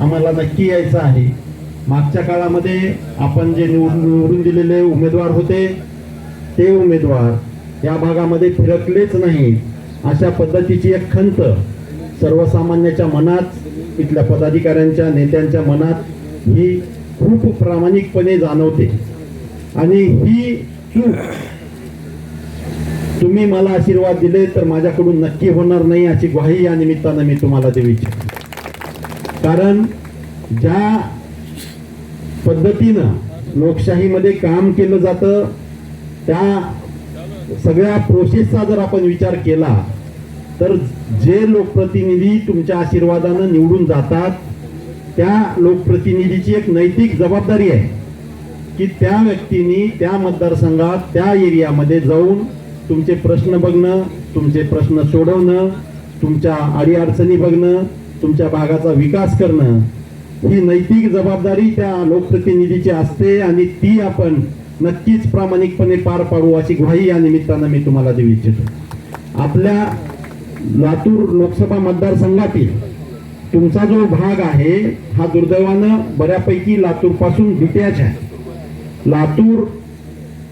आम्हाला नक्की यायचं आहे. मागच्या काळामध्ये आपण जे निवडून दिलेले उमेदवार होते ते उमेदवार या भागामध्ये फिरकलेच नाही. अशा पद्धतीची एक खंत सर्वसामान्याच्या मनात इथल्या पदाधिकाऱ्यांच्या नेत्यांच्या मनात ही खूप प्रामाणिकपणे जाणवते. आणि ही चूक तुम्ही मला आशीर्वाद दिले तर माझ्याकडून नक्की होणार नाही अशी ग्वाही या निमित्तानं मी तुम्हाला देऊ इच्छितो. कारण ज्या पद्धतीनं लोकशाहीमध्ये काम केलं जातं त्या सगळ्या प्रोसेसचा जर आपण विचार केला तर जे लोकप्रतिनिधी तुमच्या आशीर्वादानं निवडून जातात त्या लोकप्रतिनिधीची एक नैतिक जबाबदारी आहे की त्या व्यक्तींनी त्या मतदारसंघात त्या एरियामध्ये जाऊन तुमचे प्रश्न बघणं तुमचे प्रश्न सोडवणं तुमच्या अडीअडचणी बघणं तुमच्या भागाचा विकास करणं ही नैतिक जबाबदारी त्या लोकप्रतिनिधीची असते आणि ती आपण नक्कीच प्रामाणिकपणे पार पाडू अशी ग्वाही या निमित्तानं मी तुम्हाला देऊ इच्छितो. आपल्या लातूर लोकसभा मतदारसंघातील तुमचा जो भाग आहे हा दुर्दैवानं बऱ्यापैकी लातूरपासून डिटॅच आहे. लातूर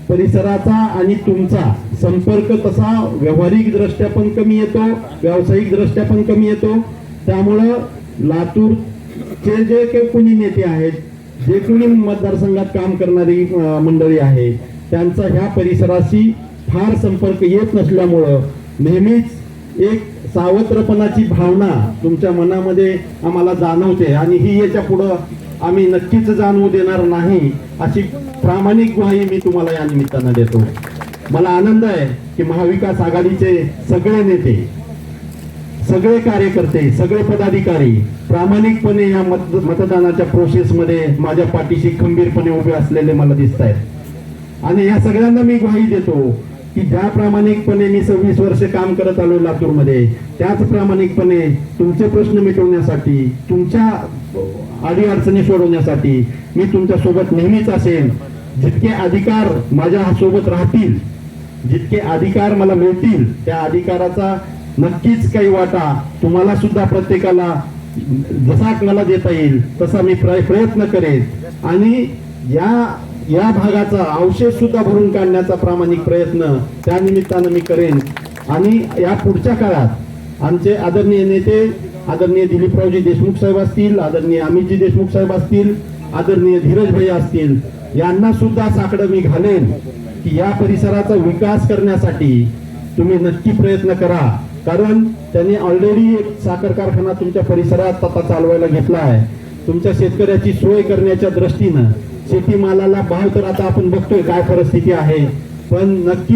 परिसराचा आणि तुमचा संपर्क तसा व्यावहारिकदृष्ट्या पण कमी येतो व्यावसायिकदृष्ट्या पण कमी येतो. त्यामुळं लातूरचे जे काही कुणी नेते आहेत जे कुणी मतदारसंघात काम करणारी मंडळी आहे त्यांचा ह्या परिसराशी फार संपर्क येत नसल्यामुळं नेहमीच एक सावत्रपणाची भावना तुमच्या मनामध्ये आम्हाला जाणवते आणि ही याच्या पुढं आम्ही नक्कीच जाणवू देणार नाही अशी प्रामाणिक ग्वाही मी तुम्हाला या निमित्तानं देतो. मला आनंद आहे की महाविकास आघाडीचे सगळे नेते सगळे कार्यकर्ते सगळे पदाधिकारी प्रामाणिकपणे या मत मतदानाच्या प्रोसेसमध्ये माझ्या पाठीशी खंबीरपणे उभे असलेले मला दिसत आहेत आणि या सगळ्यांना मी ग्वाही देतो की ज्या प्रामाणिकपणे मी सव्वीस वर्ष काम करत आलो लातूरमध्ये त्याच प्रामाणिकपणे तुमचे प्रश्न मिटवण्यासाठी तुमच्या अडीअडचणी सोडवण्यासाठी मी तुमच्यासोबत नेहमीच असेल जितके अधिकार माझ्या सोबत राहतील जितके अधिकार मला मिळतील त्या अधिकाराचा नक्कीच काही वाटा. तुम्हाला सुद्धा प्रत्येकाला जसा मला देता येईल तसा मी प्रयत्न करेन. आणि या या भागाचा अवशेष सुद्धा भरून काढण्याचा प्रामाणिक प्रयत्न त्या निमित्तानं मी करेन. आणि या पुढच्या काळात आमचे आदरणीय नेते आदरणीय दिलीपरावजी देशमुख साहेब असतील आदरणीय अमितजी देशमुख साहेब असतील आदरणीय धीरज भैया असतील यांना सुद्धा साकडं मी घालेन की या परिसराचा विकास करण्यासाठी तुम्ही नक्की प्रयत्न करा. कारण त्यांनी ऑलरेडी एक साखर कारखाना तुमच्या परिसरात आता चालवायला घेतला आहे. तुमच्या शेतकऱ्याची सोय करण्याच्या दृष्टीनं शेतीमालाला भाव तर आता आपण बघतोय काय परिस्थिती आहे. पण नक्की